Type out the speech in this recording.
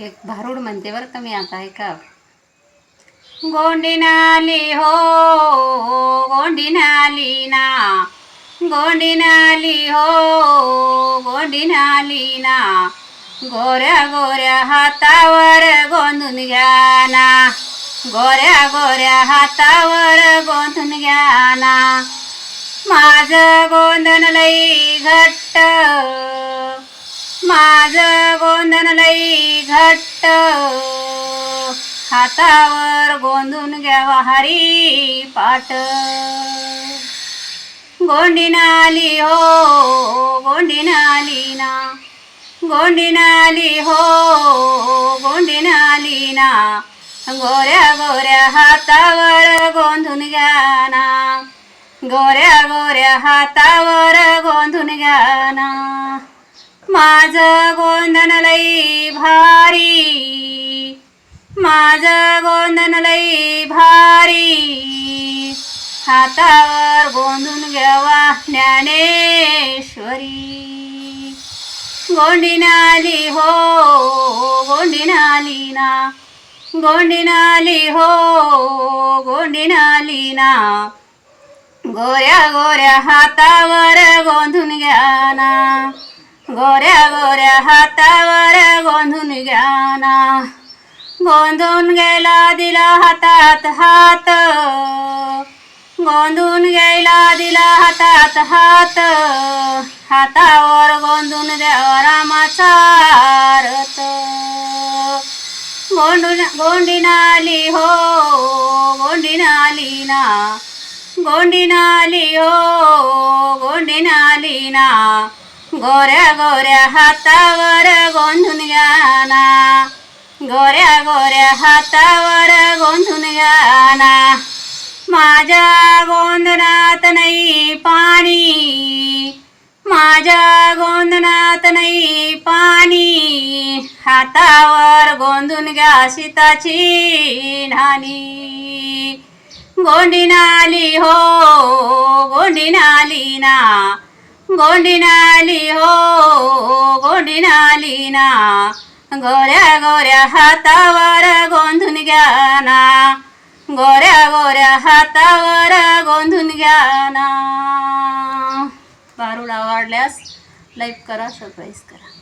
एक भारूड म्हणते बरं का मी आता ऐका. गोंडीनाली हो गोंडीनाली ना. गोंडीनाली हो गोंडीनाली ना. गोऱ्या गोऱ्या हातावर गोंधून घ्या ना. गोऱ्या गोऱ्या हातावर गोंधून घ्या ना. माझं गोंधन लई घट्ट. माझं गोंधन लई घट्ट हातावर गोंधून घ्यावा हरी पाट गोंडीनाली हो गोंडीनाली ना. गोंडीनाली हो गोंडीनाली ना. गोऱ्या गोऱ्या हातावर गोंधून घ्या ना. गोऱ्या गोऱ्या हातावर गोंधून घ्या माझं गोंधन लई भारी। माझं गोंधन लई भारी। हातावर गोंधून घ्यावा ज्ञानेश्वरी। गोंडीनाली हो गोंडीनाली ना। गोंडीनाली हो गोंडीनाली ना। गोऱ्या गोऱ्या हातावर गोंधून घ्या ना। गोऱ्या गोऱ्या हातावर गोंधून घ्या ना गोंधून गेला दिला हातात हात. गोंधून गेला दिला हातात हात. हातावर गोंधून द्यावा रामाचा रथ. गोंडून गोंडीनाली हो गोंडीनाली ना. गोंडीनाली हो गोंडीनाली ना. गोऱ्या गोऱ्या हातावर गोंधून घ्या ना. गोऱ्या गोऱ्या हातावर गोंधून घ्या ना. माझ्या गोंधनात नाही पाणी. माझ्या गोंधनात नाही पाणी. हातावर गोंधून घ्या सीताची नानी गोंडीनाली हो गोंडी नाली ना. गोंडिनाली हो गोंडिनाली ना. गोऱ्या गोऱ्या हातावर गोंधून घ्या ना. गोऱ्या गोऱ्या हातावर गोंधून घ्या ना. बारूड आवडल्यास लाईक करा सरप्राईज करा.